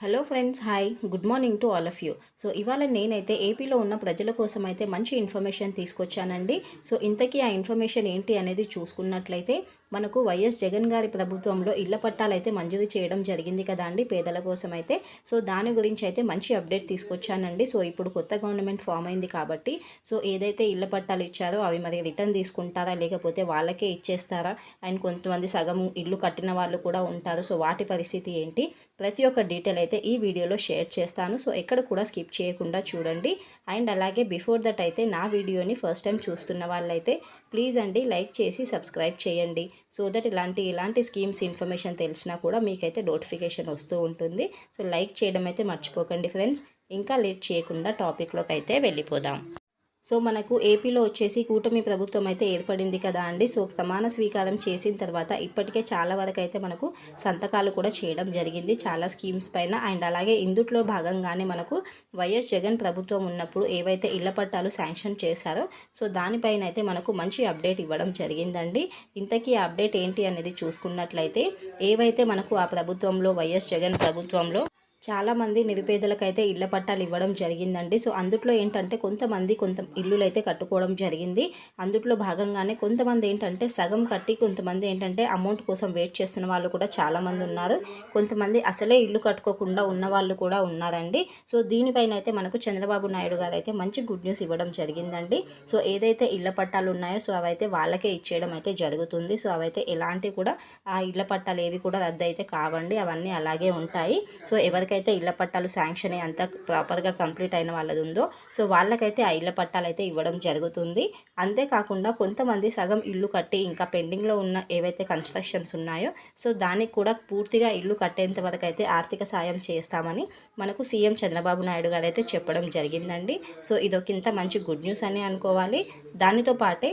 Hello friends hi good morning to all of you so ఇవాళ నేనైతే ఏపీలో ఉన్న ప్రజల కోసం అయితే మంచి ఇన్ఫర్మేషన్ తీసుకొచ్చానండి. సో ఇంతకీ ఆ ఇన్ఫర్మేషన్ ఏంటి అనేది చూసుకున్నట్లయితే మనకు వైఎస్ జగన్ గారి ప్రభుత్వంలో ఇళ్ళ పట్టాలైతే మంజూరు చేయడం జరిగింది కదా అండి పేదల కోసం అయితే సో దాని గురించి అయితే మంచి అప్డేట్ తీసుకొచ్చానండి. సో ఇప్పుడు కొత్త గవర్నమెంట్ ఫామ్ అయింది కాబట్టి సో ఏదైతే ఇళ్ళ పట్టాలు ఇచ్చారో అవి మరి రిటర్న్ తీసుకుంటారా లేకపోతే వాళ్ళకే ఇచ్చేస్తారా? అండ్ కొంతమంది సగం ఇల్లు కట్టిన వాళ్ళు కూడా ఉంటారు. సో వాటి పరిస్థితి ఏంటి? ప్రతి ఒక్క డీటెయిల్ అయితే ఈ వీడియోలో షేర్ చేస్తాను. సో ఎక్కడ కూడా స్కిప్ చేయకుండా చూడండి. అండ్ అలాగే బిఫోర్ దట్ అయితే నా వీడియోని ఫస్ట్ టైం చూస్తున్న వాళ్ళైతే ప్లీజ్ అండి లైక్ చేసి సబ్స్క్రైబ్ చేయండి. సో దట్ ఇలాంటి ఇలాంటి స్కీమ్స్ ఇన్ఫర్మేషన్ తెలిసినా కూడా మీకైతే నోటిఫికేషన్ వస్తూ ఉంటుంది. సో లైక్ చేయడం అయితే మర్చిపోకండి ఫ్రెండ్స్. ఇంకా లేట్ చేయకుండా టాపిక్లోకి అయితే వెళ్ళిపోదాం. సో మనకు ఏపీలో వచ్చేసి కూటమి ప్రభుత్వం అయితే ఏర్పడింది కదా అండి. సో ప్రమాణ స్వీకారం చేసిన తర్వాత ఇప్పటికే చాలా వరకు అయితే మనకు సంతకాలు కూడా చేయడం జరిగింది. చాలా స్కీమ్స్ పైన అండ్ అలాగే ఇందుట్లో భాగంగానే మనకు వైఎస్ జగన్ ప్రభుత్వం ఉన్నప్పుడు ఏవైతే ఇళ్ళ పట్టాలు శాంక్షన్ చేశారో సో దానిపైన అయితే మనకు మంచి అప్డేట్ ఇవ్వడం జరిగిందండి. ఇంతకీ అప్డేట్ ఏంటి అనేది చూసుకున్నట్లయితే ఏవైతే మనకు ఆ ప్రభుత్వంలో వైఎస్ జగన్ ప్రభుత్వంలో చాలామంది నిరుపేదలకైతే ఇళ్ళ పట్టాలు ఇవ్వడం జరిగిందండి. సో అందుట్లో ఏంటంటే కొంతమంది కొంత ఇల్లులు అయితే కట్టుకోవడం జరిగింది. అందుట్లో భాగంగానే కొంతమంది ఏంటంటే సగం కట్టి కొంతమంది ఏంటంటే అమౌంట్ కోసం వెయిట్ చేస్తున్న వాళ్ళు కూడా చాలామంది ఉన్నారు. కొంతమంది అసలే ఇల్లు కట్టుకోకుండా ఉన్న వాళ్ళు కూడా ఉన్నారండి. సో దీనిపైన అయితే మనకు చంద్రబాబు నాయుడు గారు అయితే మంచి గుడ్ న్యూస్ ఇవ్వడం జరిగిందండి. సో ఏదైతే ఇళ్ళ పట్టాలు ఉన్నాయో సో అవైతే వాళ్ళకే ఇచ్చేయడం అయితే జరుగుతుంది. సో అవైతే ఎలాంటి కూడా ఆ ఇళ్ళ పట్టాలు ఏవి కూడా రద్దు అయితే కావండి. అవన్నీ అలాగే ఉంటాయి. సో ఎవరికైతే ఎవరికైతే ఇళ్ళ పట్టాలు శాంక్షన్ అయ్యి అంతా ప్రాపర్గా కంప్లీట్ అయిన వాళ్ళది ఉందో సో వాళ్ళకైతే ఆ ఇళ్ళ పట్టాలు అయితే ఇవ్వడం జరుగుతుంది. అంతేకాకుండా కొంతమంది సగం ఇల్లు కట్టి ఇంకా పెండింగ్లో ఉన్న ఏవైతే కన్స్ట్రక్షన్స్ ఉన్నాయో సో దానికి కూడా పూర్తిగా ఇల్లు కట్టేంత వరకు అయితే ఆర్థిక సాయం చేస్తామని మనకు సీఎం చంద్రబాబు నాయుడు గారు అయితే చెప్పడం జరిగిందండి. సో ఇదొక ఇంత మంచి గుడ్ న్యూస్ అని అనుకోవాలి. దానితో పాటే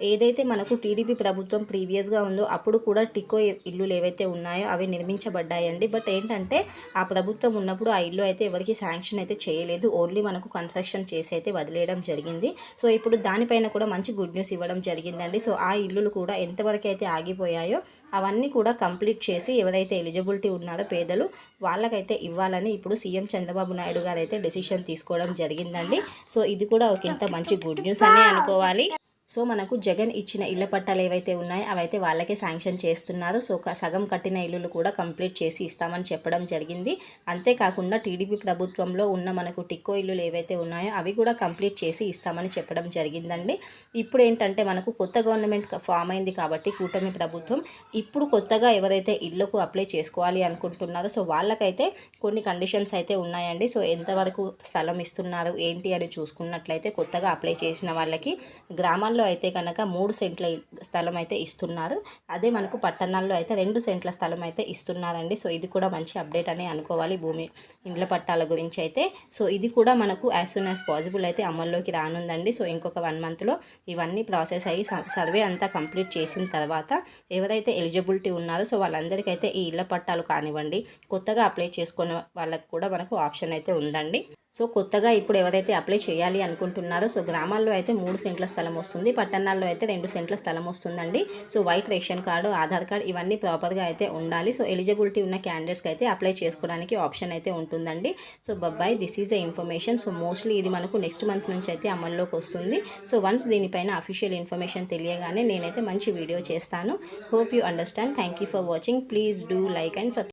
ఏదైతే మనకు టీడీపీ ప్రభుత్వం ప్రీవియస్గా ఉందో అప్పుడు కూడా టికో ఇల్లులు ఏవైతే ఉన్నాయో అవి నిర్మించబడ్డాయండి. బట్ ఏంటంటే ఆ ప్రభుత్వం ఉన్నప్పుడు ఆ ఇల్లు అయితే ఎవరికి శాంక్షన్ అయితే చేయలేదు. ఓన్లీ మనకు కన్స్ట్రక్షన్ చేసి అయితే వదిలేయడం జరిగింది. సో ఇప్పుడు దానిపైన కూడా మంచి గుడ్ న్యూస్ ఇవ్వడం జరిగిందండి. సో ఆ ఇల్లులు కూడా ఎంతవరకు అయితే ఆగిపోయాయో అవన్నీ కూడా కంప్లీట్ చేసి ఎవరైతే ఎలిజిబిలిటీ ఉన్నారో పేదలు వాళ్ళకైతే ఇవ్వాలని ఇప్పుడు సీఎం చంద్రబాబు నాయుడు గారు అయితే డెసిషన్ తీసుకోవడం జరిగిందండి. సో ఇది కూడా ఒక ఇంత మంచి గుడ్ న్యూస్ అని అనుకోవాలి. సో మనకు జగన్ ఇచ్చిన ఇళ్ళ పట్టాలు ఏవైతే ఉన్నాయో అవైతే వాళ్ళకే శాంక్షన్ చేస్తున్నారు. సో సగం కట్టిన ఇల్లులు కూడా కంప్లీట్ చేసి ఇస్తామని చెప్పడం జరిగింది. అంతేకాకుండా టీడీపీ ప్రభుత్వంలో ఉన్న మనకు టిక్కో ఇల్లులు ఏవైతే ఉన్నాయో అవి కూడా కంప్లీట్ చేసి ఇస్తామని చెప్పడం జరిగిందండి. ఇప్పుడు ఏంటంటే మనకు కొత్త గవర్నమెంట్ ఫామ్ అయింది కాబట్టి కూటమి ప్రభుత్వం ఇప్పుడు కొత్తగా ఎవరైతే ఇళ్ళకు అప్లై చేసుకోవాలి అనుకుంటున్నారో సో వాళ్ళకైతే కొన్ని కండిషన్స్ అయితే ఉన్నాయండి. సో ఎంతవరకు స్థలం ఇస్తున్నారు ఏంటి అని చూసుకున్నట్లయితే కొత్తగా అప్లై చేసిన వాళ్ళకి గ్రామాల గ్రామాల్లో అయితే కనుక మూడు సెంట్ల స్థలం అయితే ఇస్తున్నారు. అదే మనకు పట్టణాల్లో అయితే రెండు సెంట్ల స్థలం అయితే ఇస్తున్నారండి. సో ఇది కూడా మంచి అప్డేట్ అని అనుకోవాలి భూమి ఇండ్ల పట్టాల గురించి అయితే. సో ఇది కూడా మనకు యాజ్ సూన్ యాజ్ పాసిబుల్ అయితే అమల్లోకి రానుందండి. సో ఇంకొక వన్ మంత్లో ఇవన్నీ ప్రాసెస్ అయ్యి సర్వే అంతా కంప్లీట్ చేసిన తర్వాత ఎవరైతే ఎలిజిబిలిటీ ఉన్నారో సో వాళ్ళందరికైతే ఈ ఇళ్ళ పట్టాలు కానివ్వండి కొత్తగా అప్లై చేసుకున్న వాళ్ళకి కూడా మనకు ఆప్షన్ అయితే ఉందండి. సో కొత్తగా ఇప్పుడు ఎవరైతే అప్లై చేయాలి అనుకుంటున్నారో సో గ్రామాల్లో అయితే మూడు సెంట్ల స్థలం వస్తుంది పట్టణాల్లో అయితే రెండు సెంట్ల స్థలం వస్తుందండి. So white ration card Aadhaar card ఇవన్నీ ప్రాపర్గా అయితే ఉండాలి. సో ఎలిజిబిలిటీ ఉన్న క్యాండిడేట్స్కి అయితే అప్లై చేసుకోవడానికి ఆప్షన్ అయితే ఉంటుందండి. So బబ్బాయ్ this is the information. So mostly ఇది మనకు నెక్స్ట్ మంత్ నుంచి అయితే అమల్లోకి వస్తుంది. సో వన్స్ దీనిపైన అఫీషియల్ ఇన్ఫర్మేషన్ తెలియగానే నేనైతే మంచి వీడియో చేస్తాను. Hope you understand. Thank you for watching. Please do like and sub